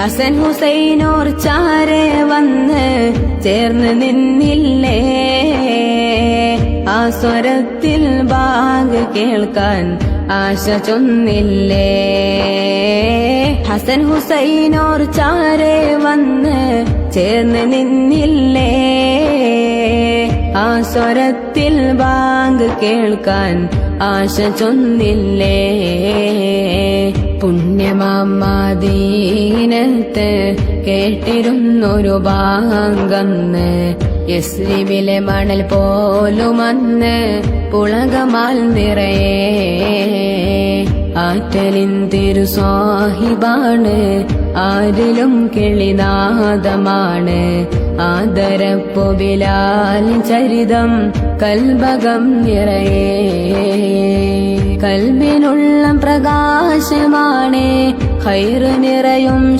ഹസൻ ഹുസൈനോർ ചാരെ വന്ന് ചേർന്ന് നിന്നില്ലേ? ആ സ്വരത്തിൽ ബാഗ് കേൾക്കാൻ ആശ ചൊന്നില്ലേ? ഹസൻ ഹുസൈനോർ ചാരെ വന്ന് ചേർന്ന് നിന്നില്ലേ? ആ സ്വരത്തിൽ ബാങ്ക് കേൾക്കാൻ ആശ ചൊന്നില്ലേ? പുണ്യമാമാദീനത്ത് കേട്ടിരുന്നൊരു ബാങ്കന്ന് യസ്ലിമിലെ മണൽ പോലുമന്ന് പുളകമാൽ നിറയെ. ആറ്റലിൻ തിരുസ്വാഹിബാണ് ആരിലും കിളിനാദമാണ്. ആദരപ്പൊബിലാൽ ചരിതം കൽബകം നിറയെ. കൽബിനുള്ള പ്രകാശമാണ് ഹൈറ് നിറയും